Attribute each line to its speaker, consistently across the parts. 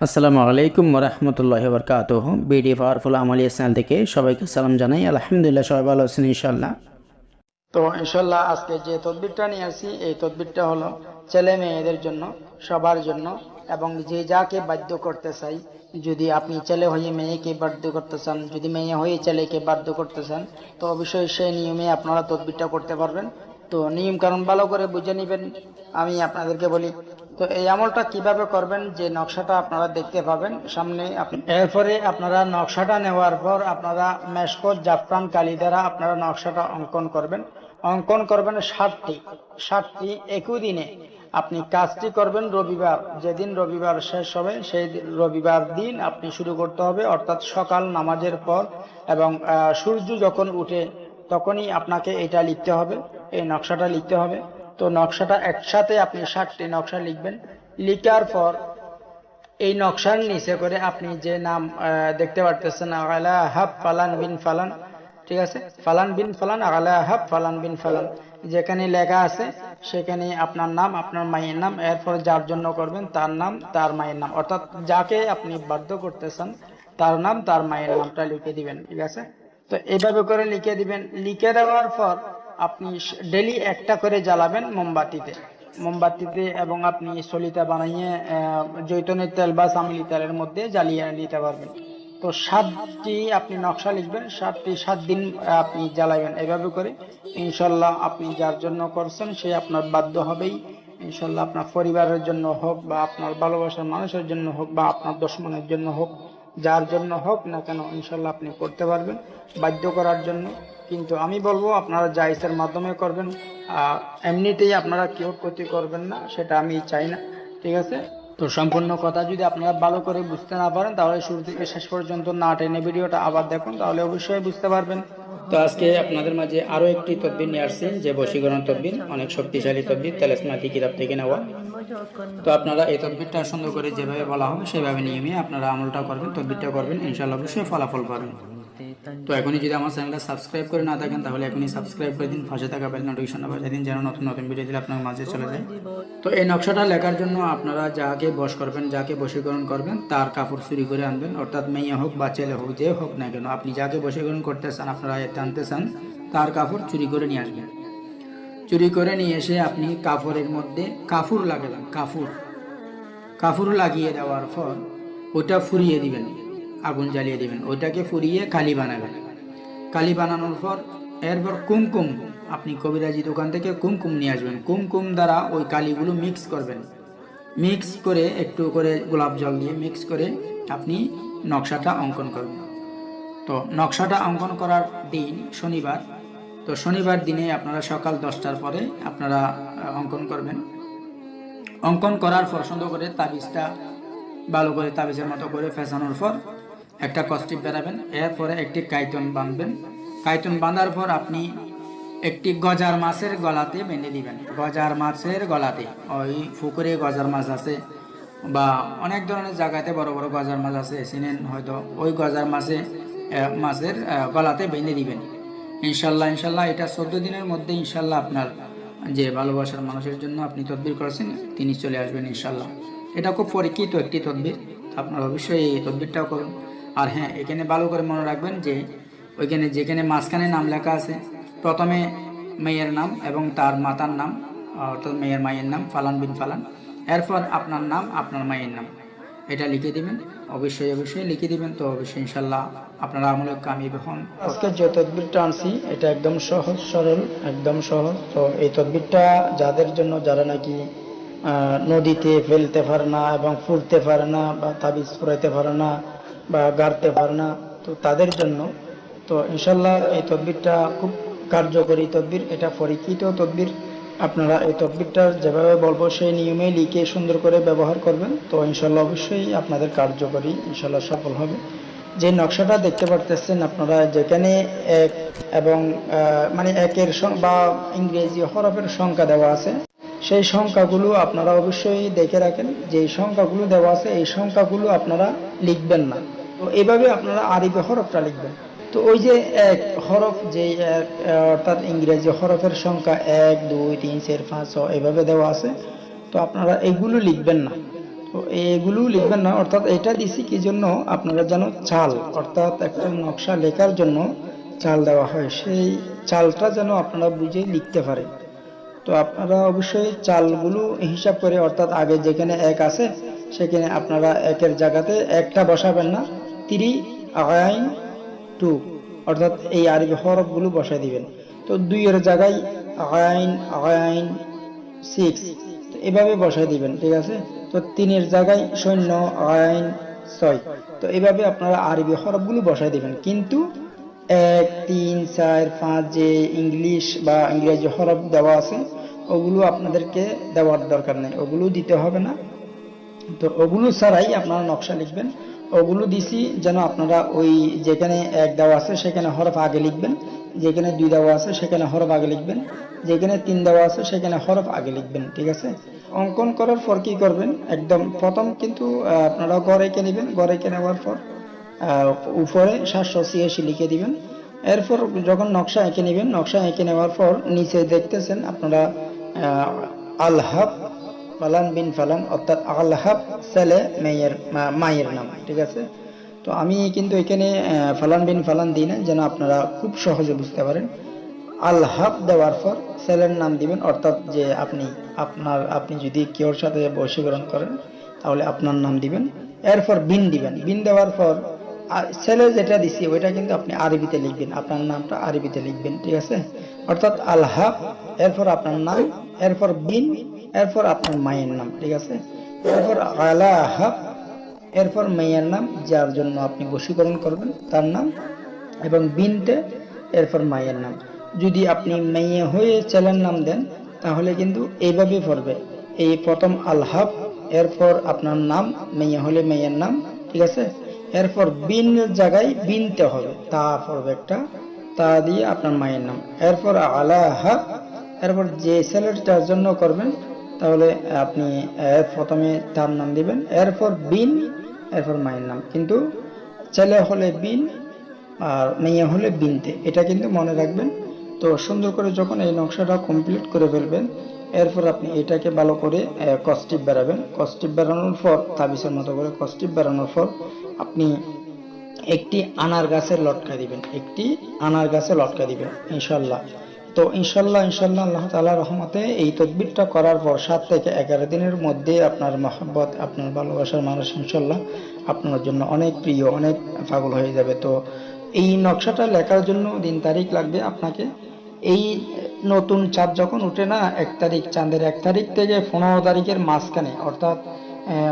Speaker 1: আসসালামু আলাইকুম রহমতুল্লাহ বরকাত বিডি পাওয়ারফুল আমলিয়া চ্যানেল থেকে সবাইকে সালাম জানাই। আলহামদুলিল্লাহ, সবাই ভালো আছেন ইনশাল্লাহ
Speaker 2: তো ইনশাল্লাহ আজকে যে তদবিরটা নিয়ে আসি, এই তদবিরটা হলো ছেলে মেয়েদের জন্য, সবার জন্য, এবং যে যাকে বাধ্য করতে চাই, যদি আপনি ছেলে হয়ে মেয়েকে বাধ্য করতে চান, যদি মেয়ে হয়ে ছেলেকে বাধ্য করতে চান, তো অবশ্যই সেই নিয়মে আপনারা তদবিরটা করতে পারবেন। তো নিয়ম কারণ ভালো করে বুঝে নেবেন। আমি আপনাদেরকে বলি তো এই আমলটা কীভাবে করবেন, যে নকশাটা আপনারা দেখতে পাবেন সামনে এরপরে আপনারা নকশাটা নেওয়ার পর আপনারা মেশকো জাফরান কালি দ্বারা আপনারা নকশাটা অঙ্কন করবেন। অঙ্কন করবেন ষাটটি। ষাটটি একই দিনে আপনি কাজটি করবেন রবিবার। যেদিন রবিবার শেষ হবে, সেই রবিবার দিন আপনি শুরু করতে হবে, অর্থাৎ সকাল নামাজের পর এবং সূর্য যখন উঠে তখনই আপনাকে এটা লিখতে হবে, এই নকশাটা লিখতে হবে। তো নকশাটা একসাথে আপনি ষাটটি নকশা লিখবেন। লিখার পর এই নকশার নিচে করে আপনি যে নাম দেখতে পারতেছেন আগালা হাব ফালান বিন ফালান, ঠিক আছে? ফালান বিন ফালান আগালা হাব ফালান বিন ফালান, যেখানে লেখা আছে সেখানে আপনার নাম, আপনার মায়ের নাম, এরপর যার জন্য করবেন তার নাম, তার মায়ের নাম। অর্থাৎ যাকে আপনি বাধ্য করতেছেন, তার নাম, তার মায়ের নামটা লিখে দিবেন, ঠিক আছে? তো এইভাবে করে লিখে দিবেন। লিখে দেওয়ার পর আপনি ডেলি একটা করে জ্বালাবেন মোমবাতিতে। মোমবাতিতে এবং আপনি সলিতা বানাইয়ে আহ, জৈতনের তেল বা চামিলি তেলের মধ্যে জ্বালিয়ে নিতে পারবেন। তো সাতটি আপনি নকশা লিখবেন সাতটি সাত দিন আপনি জ্বালাবেন। এভাবে করে ইনশাল্লাহ আপনি যার জন্য করছেন সে আপনার বাধ্য হবেই। ইনশাল্লাহ আপনার পরিবারের জন্য হোক বা আপনার ভালোবাসার মানুষের জন্য হোক বা আপনার দুশ্মনের জন্য হোক যার জন্য হোক না কেন ইনশাল্লাহ আপনি করতে পারবেন। বাধ্য করার জন্য। কিন্তু আমি বলব, আপনারা জাইসের মাধ্যমে করবেন। এমনিতেই আপনারা কেউ ক্ষতি করবেন না, সেটা আমি চাই না। ঠিক আছে? তো সম্পূর্ণ কথা যদি আপনারা ভালো করে বুঝতে না পারেন, তাহলে শুরু থেকে শেষ পর্যন্ত না টেনে ভিডিওটা আবার দেখুন, তাহলে অবশ্যই বুঝতে পারবেন।
Speaker 1: তো আজকে আপনাদের মাঝে আরও একটি তদবির নিয়ে আসছি, যে বশীকরণ তদবির, অনেক শক্তিশালী তদবির, তেলেসমাতি কিতাব থেকে নেওয়া। তো আপনারা এই তদবিরটা সুন্দর করে যেভাবে বলা হবে সেভাবে নিয়মে আপনারা আমলটা করবেন তদবিরটা করবেন ইনশাল্লাহ অবশ্যই ফলাফল পাবেন। তো এখনই যদি আমার চ্যানেলটা সাবস্ক্রাইব করে না থাকেন তাহলে এখনই সাবস্ক্রাইব করে দিন পাশে থাকা বেল নোটিফিকেশনটা বাজিয়ে দিন যেন নতুন নতুন ভিডিও দিলে আপনার মাঝে চলে যায়। তো এই নকশাটা লেখার জন্য আপনারা যাকে বশ করবেন যাকে বশীকরণ করবেন তার কাপড় চুরি করে আনবেন অর্থাৎ মেয়ে হোক বা ছেলে হোক যে হোক না কেন আপনি যাকে বশীকরণ করতে চান আপনারা আনতে চান তার কাপড় চুরি করে নিয়ে আসবেন। চুরি করে নিয়ে এসে আপনি কাপড়ের মধ্যে কাফুর লাগাবেন কাফুর। কাফুর লাগিয়ে দেওয়ার পর ওটা ফুরিয়ে দিবেন, আগুন জ্বালিয়ে দিবেন। ওইটাকে ফুরিয়ে কালি বানাবেন। কালি বানানোর পর এরপর কুমকুম, আপনি কবিরাজি দোকান থেকে কুমকুম নিয়ে আসবেন। কুমকুম দ্বারা ওই কালিগুলো মিক্স করবেন। মিক্স করে একটু করে গোলাপ জল দিয়ে মিক্স করে আপনি নকশাটা অঙ্কন করবেন। তো নকশাটা অঙ্কন করার দিন শনিবার তো শনিবার দিনে আপনারা সকাল দশটার পরে আপনারা অঙ্কন করবেন। অঙ্কন করার পর সুন্দর করে তাবিজটা ভালো করে তাবিজের মতো করে ফেসানোর পর একটা কস্টিপ বেরাবেন। এরপরে একটি কাইতন বাঁধবেন। কাইতন বাঁধার পর আপনি একটি গজার মাছের গলাতে বেঁধে দিবেন। গজার মাছের গলাতে, ওই পুকুরে গজার মাছ আছে বা অনেক ধরনের জায়গাতে বড় বড় গজার মাছ আছে, চিনেন হয়তো। ওই গজার মাছে মাছের গলাতে বেঁধে দিবেন। ইনশাল্লাহ ইনশাল্লাহ, এটা চোদ্দ দিনের মধ্যে ইনশাল্লাহ আপনার যে ভালোবাসার মানুষের জন্য আপনি তদবির করেছেন, তিনি চলে আসবেন ইনশাল্লাহ। এটা খুব পরীক্ষিত একটি তদবির আপনার অবশ্যই এই তদবিরটাও করুন। আর হ্যাঁ এখানে ভালো করে মনে রাখবেন যে, ওইখানে যেখানে মাঝখানে নাম লেখা আছে, প্রথমে মেয়ের নাম এবং তার মাতার নাম, অর্থাৎ মেয়ের মায়ের নাম ফালান বিন ফালান। এরপর আপনার নাম, আপনার মায়ের নাম। এটা লিখে দিবেন, অবশ্যই অবশ্যই লিখে দিবেন, তো অবশ্যই ইনশাল্লাহ আপনারা আমলে কামিয়াব হন
Speaker 2: আজকে যে তদবিরটা আনছি, এটা একদম সহজ, সরল, একদম সহজ। তো এই তদবিরটা যাদের জন্য, যারা নাকি নদীতে ফেলতে পারে না এবং ফুলতে পারে না বা তাবিজ ফুরাইতে পারে না বা গাড়তে পারে না, তো তাদের জন্য, তো ইনশাল্লাহ এই তদবিরটা খুব কার্যকরী তদবির। এটা পরীক্ষিত তদবির। আপনারা এই তদবিরটা যেভাবে বলব, সেই নিয়মে লিখে সুন্দর করে ব্যবহার করবেন। তো ইনশাল্লাহ অবশ্যই আপনাদের কার্যকরী, ইনশাল্লাহ সফল হবে। যে নকশাটা দেখতে পারতেছেন আপনারা যেখানে এক এবং মানে একের বা ইংরেজি হরফের সংখ্যা দেওয়া আছে সেই সংখ্যাগুলো আপনারা অবশ্যই দেখে রাখেন। যে সংখ্যাগুলো দেওয়া আছে এই সংখ্যাগুলো আপনারা লিখবেন না। তো এইভাবে আপনারা আরবি হরফটা লিখবেন। তো ওই যে এক হরফ যে এক, অর্থাৎ ইংরেজি হরফের সংখ্যা এক দুই তিন চার পাঁচ ছয় এভাবে দেওয়া আছে। তো আপনারা এগুলো লিখবেন না। এগুলো লিখবেন না, অর্থাৎ এটা দিছি কি জন্য? আপনারা যেন চাল, অর্থাৎ একটা নকশা লেখার জন্য চাল দেওয়া হয়। সেই চালটা যেন আপনারা বুঝে লিখতে পারেন। তো আপনারা অবশ্যই চালগুলো হিসাব করে, অর্থাৎ আগে যেখানে এক আছে, সেখানে আপনারা একের জায়গাতে একটা বসাবেন না। তিরি আইন টু, অর্থাৎ এই আরবি হরফগুলো বসায় দিবেন। তো দুইয়ের জায়গায় আইন আইন সিক্স এভাবে বসায় দিবেন, ঠিক আছে? তো তিনের জায়গায় শূন্য, আইন ছয়। তো এভাবে আপনারা আরবি হরফগুলো বসায় দিবেন। কিন্তু এক, তিন, চার, পাঁচ যে ইংলিশ বা ইংরেজি হরফ দেওয়া আছে, ওগুলো আপনাদেরকে দেওয়ার দরকার নেই। ওগুলো দিতে হবে না। তো ওগুলো ছাড়াই আপনারা নকশা লিখবেন। ওগুলো দিছি যেন আপনারা ওই যেখানে এক দেওয়া আছে, সেখানে হরফ আগে লিখবেন। যেখানে দুই দেওয়া আছে, সেখানে হরফ আগে লিখবেন। যেখানে তিন দেওয়া আছে, সেখানে হরফ আগে লিখবেন, ঠিক আছে? অঙ্কন করার পর কি করবেন? একদম প্রথম কিন্তু আপনারা গড়ে এঁকে নেবেন। গড়ে এঁকে নেওয়ার পর উপরে সাতশো ছিয়াশি লিখে দিবেন। এরপর যখন নকশা এঁকে নেবেন, নকশা এঁকে নেওয়ার পর নিচে দেখতেছেন আপনারা আলহাব ফালান বিন ফালান, অর্থাৎ আলহাব ছেলে মেয়ের মায়ের নাম, ঠিক আছে? তো আমি কিন্তু এখানে ফালান বিন ফালান দিই না, যেন আপনারা খুব সহজে বুঝতে পারেন। আলহাব দেওয়ার পর ছেলের নাম দিবেন, অর্থাৎ যে আপনি আপনার, আপনি যদি কেউর সাথে বশীকরণ করেন, তাহলে আপনার নাম দিবেন। এরপর বিন দিবেন। বিন দেওয়ার পর ছেলে যেটা দিছি, ওইটা কিন্তু আপনি আরবিতে লিখবেন। আপনার নামটা আরবিতে লিখবেন, ঠিক আছে? অর্থাৎ আলহাব এরপর আপনার নাম, এরপর বিন, এরপর আপনার মায়ের নাম, ঠিক আছে? এরপর আলাহাব এরপর মেয়ের নাম, যার জন্য আপনি বশীকরণ করবেন, তার নাম, এবং বিনতে, এরপর মায়ের নাম। যদি আপনি মেয়ে হয়ে ছেলের নাম দেন, তাহলে কিন্তু এইভাবে পড়বে। এই প্রথম আলহাব এরপর আপনার নাম, মেয়ে হলে মেয়ের নাম, ঠিক আছে? এরপর বিন জায়গায় বিনতে হবে, তা পড়বে একটা, তা দিয়ে আপনার মায়ের নাম। এরপর আলাহাব এরপর যে ছেলেটার জন্য করবেন, তাহলে আপনি এর প্রথমে তার নাম দিবেন, এরপর বিন, এরপর মায়ের নাম। কিন্তু ছেলে হলে বিন আর মেয়ে হলে বিনতে, এটা কিন্তু মনে রাখবেন তো সুন্দর করে যখন এই নকশাটা কমপ্লিট করে ফেলবেন, এরপর আপনি এটাকে ভালো করে কস্টিপ বেড়াবেন। কস্টিপ বেড়ানোর পর, তাবিজের মতো করে কস্টিপ বেড়ানোর পর আপনি একটি আনার গাছের লটকা দিবেন। একটি আনার গাছে লটকা দিবেন ইনশাল্লাহ তো ইনশাল্লাহ ইনশাল্লাহ আল্লাহ তালা রহমতে এই তদবিরটা করার পর সাত থেকে এগারো দিনের মধ্যে আপনার মহাব্বত, আপনার ভালোবাসার মানুষ ইনশাল্লাহ আপনার জন্য অনেক প্রিয়, অনেক পাগল হয়ে যাবে। তো এই নকশাটা লেখার জন্য দিন তারিখ লাগবে আপনাকে। এই নতুন চাঁদ যখন উঠে না, এক তারিখ, চাঁদের এক তারিখ থেকে পনেরো তারিখের মাঝখানে, অর্থাৎ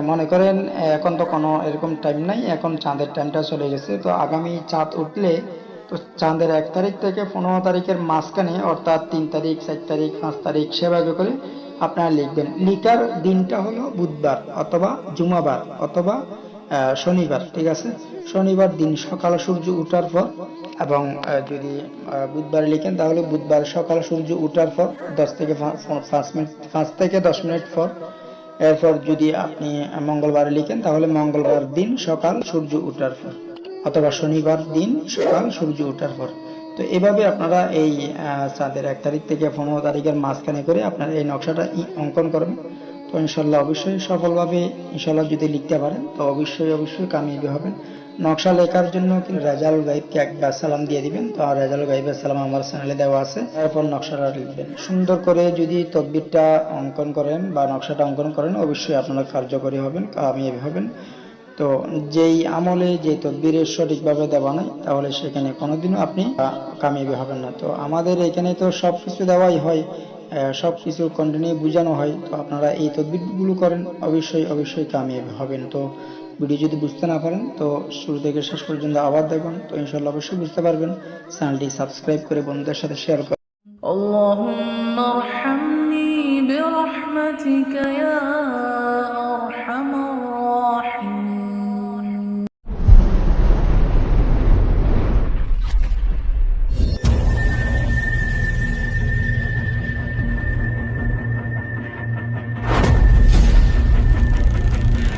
Speaker 2: মনে করেন, এখন তো কোনো এরকম টাইম নাই, এখন চাঁদের টাইমটা চলে গেছে। তো আগামী চাঁদ উঠলে, তো চাঁদের এক তারিখ থেকে পনেরো তারিখের মাঝখানে, অর্থাৎ তিন তারিখ, চার তারিখ, পাঁচ তারিখ সেভাবে করে আপনারা লিখবেন। লিখার দিনটা হলো বুধবার অথবা জুমাবার অথবা শনিবার, ঠিক আছে? শনিবার দিন সকাল সূর্য উঠার পর এবং যদি বুধবার লিখেন, তাহলে বুধবার সকাল সূর্য উঠার পর দশ থেকে পাঁচ মিনিট, পাঁচ থেকে দশ মিনিট পর, এরপর যদি আপনি মঙ্গলবার লিখেন, তাহলে মঙ্গলবার দিন সকাল সূর্য উঠার পর, অথবা শনিবার দিন সকাল সূর্য ওঠার পর। তো এভাবে আপনারা এই চাঁদের এক তারিখ থেকে পনেরো তারিখের মাঝখানে করে আপনারা এই নকশাটা অঙ্কন করবেন। তো ইনশাল্লাহ অবশ্যই সফলভাবে ইনশাল্লাহ যদি লিখতে পারেন, তো অবশ্যই অবশ্যই কামিয়াবি হবেন। নকশা লেখার জন্য কিন্তু রেজাল গাইবকে একবার সালাম দিয়ে দিবেন। তো রেজাল গাইবের সালাম আমার চ্যানেলে দেওয়া আছে। এরপর নকশাটা লিখবেন। সুন্দর করে যদি তদবিরটা অঙ্কন করেন বা নকশাটা অঙ্কন করেন, অবশ্যই আপনারা কার্যকরী হবেন, কামিয়াবি হবেন। তো যেই আমলে যে তদবিরের সঠিকভাবে দেওয়া নাই, তাহলে সেখানে কোনোদিনও আপনি কামিয়াবি হবেন না। তো আমাদের এখানে তো সব কিছু দেওয়াই হয়। সব কিছু কন্টিনিউ বোঝানো হয় তো আপনারা এই তদবিরগুলো করেন অবশ্যই অবশ্যই কামিয়াবি হবেন তো ভিডিও যদি বুঝতে না পারেন তো শুরু থেকে শেষ পর্যন্ত আবার দেখুন তো ইনশাল্লাহ অবশ্যই বুঝতে পারবেন চ্যানেলটি সাবস্ক্রাইব করে বন্ধুদের সাথে শেয়ার করুন
Speaker 3: اللهم ارحمني برحمتك يا أرحم الراحمين